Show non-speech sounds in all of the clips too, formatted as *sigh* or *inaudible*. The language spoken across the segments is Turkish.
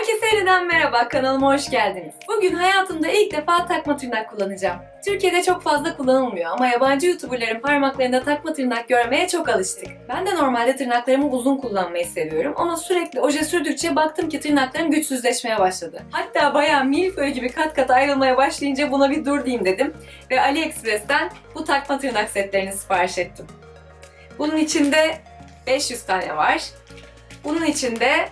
Herkese yeniden merhaba, kanalıma hoş geldiniz. Bugün hayatımda ilk defa takma tırnak kullanacağım. Türkiye'de çok fazla kullanılmıyor ama yabancı YouTuber'ların parmaklarında takma tırnak görmeye çok alıştık. Ben de normalde tırnaklarımı uzun kullanmayı seviyorum ama sürekli oje sürdükçe baktım ki tırnaklarım güçsüzleşmeye başladı. Hatta bayağı milföy gibi kat kat ayrılmaya başlayınca buna bir dur diyeyim dedim ve AliExpress'ten bu takma tırnak setlerini sipariş ettim. Bunun içinde 500 tane var. Bunun içinde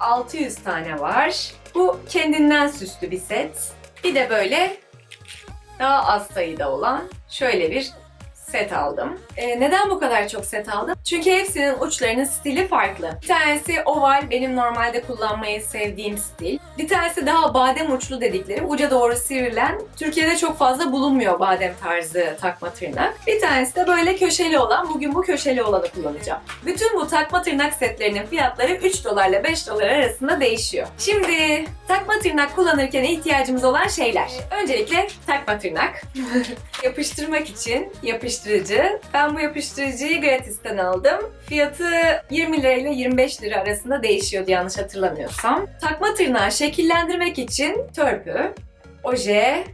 600 tane var. Bu kendinden süslü bir set. Bir de böyle daha az sayıda olan şöyle bir set aldım. Ee, neden bu kadar çok set aldım? Çünkü hepsinin uçlarının stili farklı. Bir tanesi oval, benim normalde kullanmayı sevdiğim stil. Bir tanesi daha badem uçlu dedikleri, uca doğru sivrilen, Türkiye'de çok fazla bulunmuyor badem tarzı takma tırnak. Bir tanesi de böyle köşeli olan, bugün bu köşeli olanı kullanacağım. Bütün bu takma tırnak setlerinin fiyatları 3 dolarla 5 dolar arasında değişiyor. Şimdi takma tırnak kullanırken ihtiyacımız olan şeyler. Öncelikle takma tırnak. *laughs* Yapıştırmak için yapıştırıcı. Ben bu yapıştırıcıyı gratisten aldım. Fiyatı 20 lira ile 25 lira arasında değişiyordu yanlış hatırlamıyorsam. Takma tırnağı şekillendirmek için törpü, oje,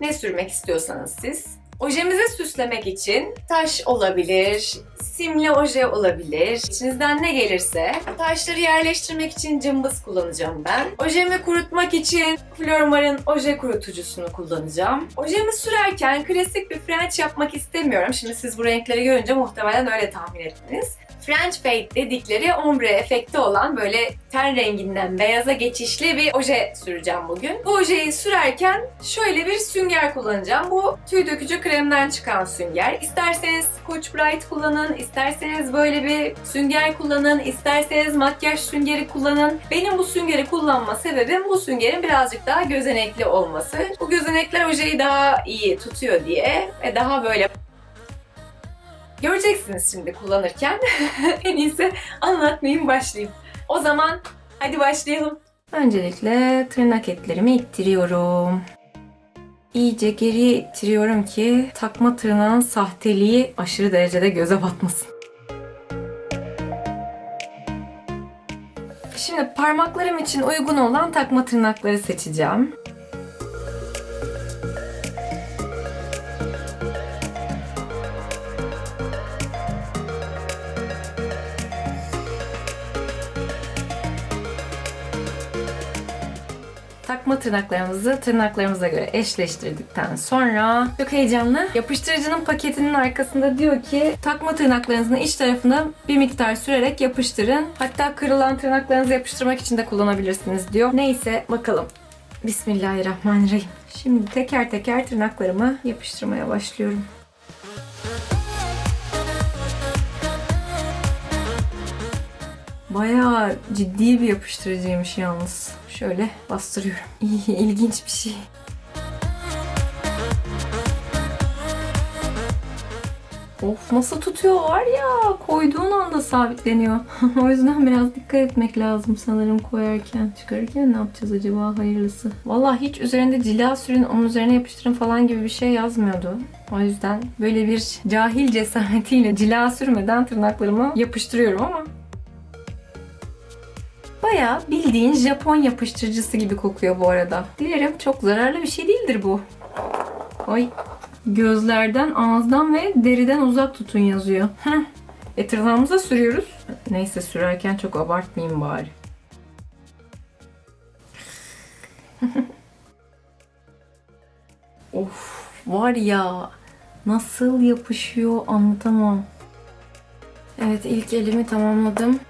ne sürmek istiyorsanız siz. Ojemizi süslemek için taş olabilir, simli oje olabilir. İçinizden ne gelirse. Taşları yerleştirmek için cımbız kullanacağım ben. Ojemi kurutmak için Flormar'ın oje kurutucusunu kullanacağım. Ojemi sürerken klasik bir French yapmak istemiyorum. Şimdi siz bu renkleri görünce muhtemelen öyle tahmin ettiniz. French fade dedikleri ombre efekti olan böyle ten renginden beyaza geçişli bir oje süreceğim bugün. Bu ojeyi sürerken şöyle bir sünger kullanacağım. Bu tüy dökücü kremden çıkan sünger. İsterseniz Scotch Brite kullanın, isterseniz böyle bir sünger kullanın, isterseniz makyaj süngeri kullanın. Benim bu süngeri kullanma sebebim bu süngerin birazcık daha gözenekli olması. Bu gözenekler ojeyi daha iyi tutuyor diye ve daha böyle Göreceksiniz şimdi kullanırken. *laughs* en iyisi anlatmayayım başlayayım. O zaman hadi başlayalım. Öncelikle tırnak etlerimi ittiriyorum. İyice geriye ittiriyorum ki takma tırnağın sahteliği aşırı derecede göze batmasın. Şimdi parmaklarım için uygun olan takma tırnakları seçeceğim. Takma tırnaklarımızı tırnaklarımıza göre eşleştirdikten sonra çok heyecanlı. Yapıştırıcının paketinin arkasında diyor ki takma tırnaklarınızın iç tarafına bir miktar sürerek yapıştırın. Hatta kırılan tırnaklarınızı yapıştırmak için de kullanabilirsiniz diyor. Neyse bakalım. Bismillahirrahmanirrahim. Şimdi teker teker tırnaklarımı yapıştırmaya başlıyorum. Bayağı ciddi bir yapıştırıcıymış yalnız. Şöyle bastırıyorum. *laughs* İlginç bir şey. Of nasıl tutuyor var ya koyduğun anda sabitleniyor. *laughs* o yüzden biraz dikkat etmek lazım sanırım koyarken. Çıkarırken ne yapacağız acaba hayırlısı. Vallahi hiç üzerinde cila sürün onun üzerine yapıştırın falan gibi bir şey yazmıyordu. O yüzden böyle bir cahil cesaretiyle cila sürmeden tırnaklarımı yapıştırıyorum ama Bayağı bildiğin Japon yapıştırıcısı gibi kokuyor bu arada. Dilerim çok zararlı bir şey değildir bu. Oy. Gözlerden, ağızdan ve deriden uzak tutun yazıyor. Heh. E tırnağımıza sürüyoruz. Neyse sürerken çok abartmayayım bari. *laughs* of var ya nasıl yapışıyor anlatamam. Evet ilk elimi tamamladım.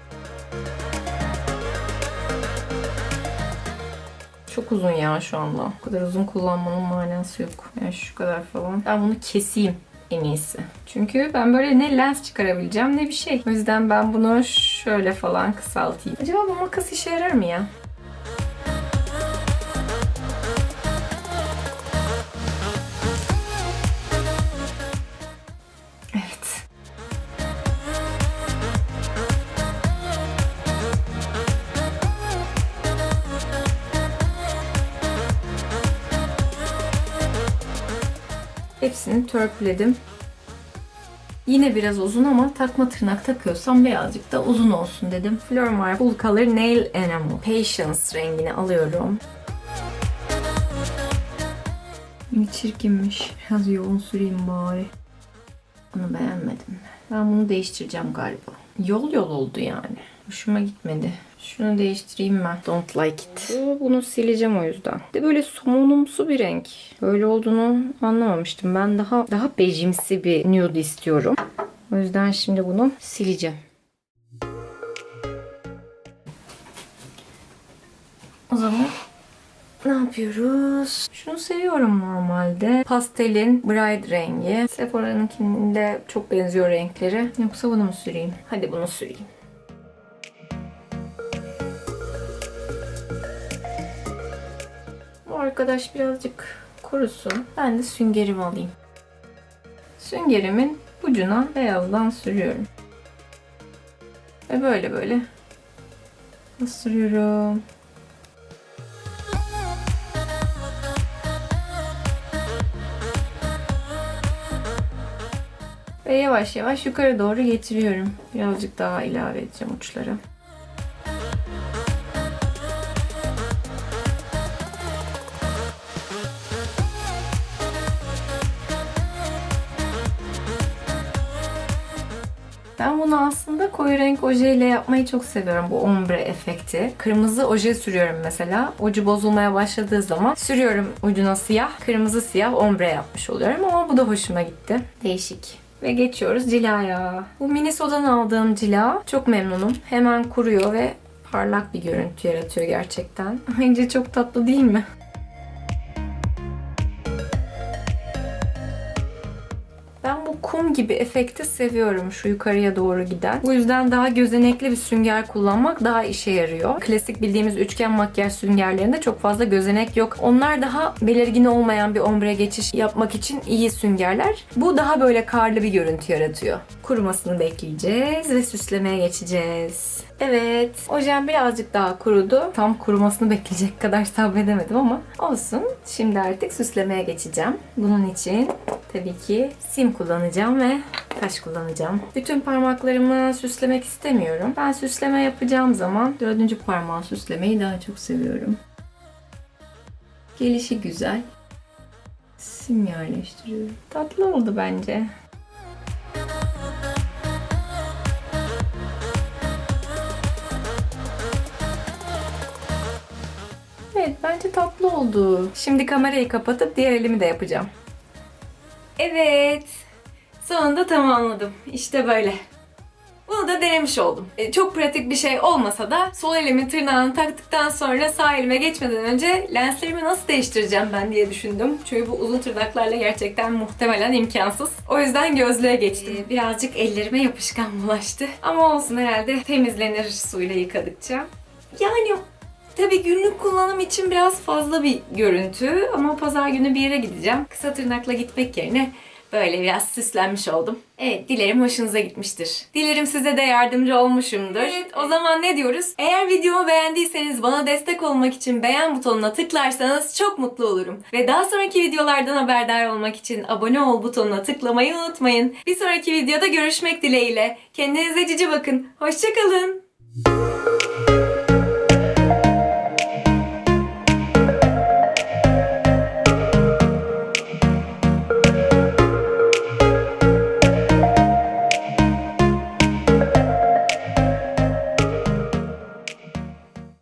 Uzun ya şu anda. Bu kadar uzun kullanmanın manası yok. Yani şu kadar falan. Ben bunu keseyim en iyisi. Çünkü ben böyle ne lens çıkarabileceğim ne bir şey. O yüzden ben bunu şöyle falan kısaltayım. Acaba bu makas işe yarar mı ya? Hepsini törpüledim. Yine biraz uzun ama takma tırnak takıyorsam birazcık da uzun olsun dedim. Flormar Full Color Nail Enamel. Patience rengini alıyorum. Ne çirkinmiş. Biraz yoğun süreyim bari. Bunu beğenmedim. Ben bunu değiştireceğim galiba. Yol yol oldu yani. Hoşuma gitmedi. Şunu değiştireyim ben. Don't like it. Bunu sileceğim o yüzden. De böyle somonumsu bir renk. Böyle olduğunu anlamamıştım. Ben daha daha bejimsi bir nude istiyorum. O yüzden şimdi bunu sileceğim. O zaman ne yapıyoruz? Şunu seviyorum normalde. Pastelin bright rengi. Sephora'nınkinde çok benziyor renkleri. Yoksa bunu mu süreyim? Hadi bunu süreyim. Arkadaş birazcık kurusun. Ben de süngerimi alayım. Süngerimin ucuna beyazdan sürüyorum. Ve böyle böyle sürüyorum. Ve yavaş yavaş yukarı doğru getiriyorum. Birazcık daha ilave edeceğim uçlara. Ben bunu aslında koyu renk ojeyle yapmayı çok seviyorum bu ombre efekti. Kırmızı oje sürüyorum mesela. Ucu bozulmaya başladığı zaman sürüyorum ucuna siyah, kırmızı siyah ombre yapmış oluyorum ama bu da hoşuma gitti. Değişik. Ve geçiyoruz cilaya. Bu Minnesota'dan aldığım cila. Çok memnunum. Hemen kuruyor ve parlak bir görüntü yaratıyor gerçekten. *laughs* Bence çok tatlı değil mi? Kum gibi efekti seviyorum şu yukarıya doğru giden. Bu yüzden daha gözenekli bir sünger kullanmak daha işe yarıyor. Klasik bildiğimiz üçgen makyaj süngerlerinde çok fazla gözenek yok. Onlar daha belirgin olmayan bir ombre geçiş yapmak için iyi süngerler. Bu daha böyle karlı bir görüntü yaratıyor. Kurumasını bekleyeceğiz ve süslemeye geçeceğiz. Evet, ojem birazcık daha kurudu. Tam kurumasını bekleyecek kadar sabredemedim ama olsun. Şimdi artık süslemeye geçeceğim. Bunun için tabii ki sim kullanacağım ve taş kullanacağım. Bütün parmaklarımı süslemek istemiyorum. Ben süsleme yapacağım zaman dördüncü parmağı süslemeyi daha çok seviyorum. Gelişi güzel. Sim yerleştiriyorum. Tatlı oldu bence. Evet bence tatlı oldu. Şimdi kamerayı kapatıp diğer elimi de yapacağım. Evet. Sonunda tamamladım. İşte böyle. Bunu da denemiş oldum. E, çok pratik bir şey olmasa da sol elimin tırnağını taktıktan sonra sağ elime geçmeden önce lenslerimi nasıl değiştireceğim ben diye düşündüm. Çünkü bu uzun tırnaklarla gerçekten muhtemelen imkansız. O yüzden gözlüğe geçtim. E, birazcık ellerime yapışkan bulaştı. Ama olsun herhalde temizlenir suyla yıkadıkça. Yani Tabii günlük kullanım için biraz fazla bir görüntü ama pazar günü bir yere gideceğim. Kısa tırnakla gitmek yerine böyle biraz süslenmiş oldum. Evet, dilerim hoşunuza gitmiştir. Dilerim size de yardımcı olmuşumdur. Evet, o zaman ne diyoruz? Eğer videomu beğendiyseniz bana destek olmak için beğen butonuna tıklarsanız çok mutlu olurum. Ve daha sonraki videolardan haberdar olmak için abone ol butonuna tıklamayı unutmayın. Bir sonraki videoda görüşmek dileğiyle. Kendinize cici bakın. Hoşçakalın.